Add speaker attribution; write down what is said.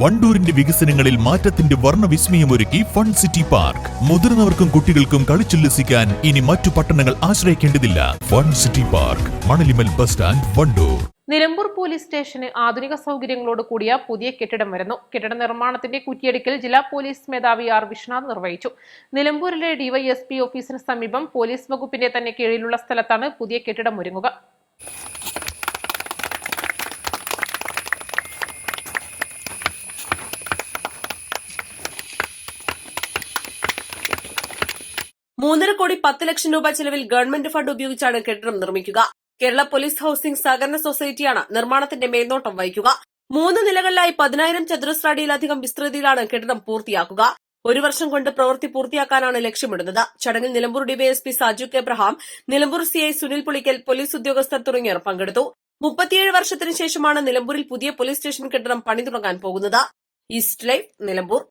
Speaker 1: വണ്ടൂരിന്റെ വികസനങ്ങളിൽ മാറ്റത്തിന്റെ വർണവിസ്മയമൊരുക്കി fun city park. മുതിർന്നവർക്കും കുട്ടികൾക്കും കളിച്ചുല്ലസിക്കാൻ ഇനി മറ്റു പട്ടണങ്ങൾ ആശ്രയിക്കേണ്ടതില്ല. Fun city park Manalimal bus stand Wandoor.
Speaker 2: Nilambur police സ്റ്റേഷന് ആധുനിക സൗകര്യങ്ങളോട് കൂടിയ പുതിയ കെട്ടിടം വരുന്നു. കെട്ടിട നിർമ്മാണത്തിന്റെ കുറ്റിയടിക്കൽ ജില്ലാ പോലീസ് മേധാവി ആർ വിശ്വനാഥ് നിർവഹിച്ചു. നിലമ്പൂരിലെ ഡിവൈഎസ്പി ഓഫീസിന് സമീപം പോലീസ് വകുപ്പിന്റെ തന്നെ കീഴിലുള്ള സ്ഥലത്താണ് പുതിയ കെട്ടിടം ഒരുങ്ങുക.
Speaker 3: മൂന്നര കോടി പത്ത് ലക്ഷം രൂപ ചെലവിൽ ഗവൺമെന്റ് ഫണ്ട് ഉപയോഗിച്ചാണ് കെട്ടിടം നിർമ്മിക്കുക. കേരള പോലീസ് ഹൌസിംഗ് സഹകരണ സൊസൈറ്റിയാണ് നിർമ്മാണത്തിന്റെ മേൽനോട്ടം വഹിക്കുക. മൂന്ന് നിലകളിലായി പതിനായിരം ചതുരശ്ര അടിയിലധികം വിസ്തൃതിയിലാണ് കെട്ടിടം പൂർത്തിയാക്കുക. ഒരു വർഷം കൊണ്ട് പ്രവൃത്തി പൂർത്തിയാക്കാനാണ് ലക്ഷ്യമിടുന്നത്. ചടങ്ങിൽ Nilambur DYSP Saju K Nilambur CI Sunil Pulikkal police ഉദ്യോഗസ്ഥർ തുടങ്ങിയവർ പങ്കെടുത്തു. മുപ്പത്തിയേഴ് വർഷത്തിന് ശേഷമാണ് നിലമ്പൂരിൽ പുതിയ പോലീസ് സ്റ്റേഷൻ കെട്ടിടം പണി തുടങ്ങാൻ പോകുന്നത്. East life Nilambur.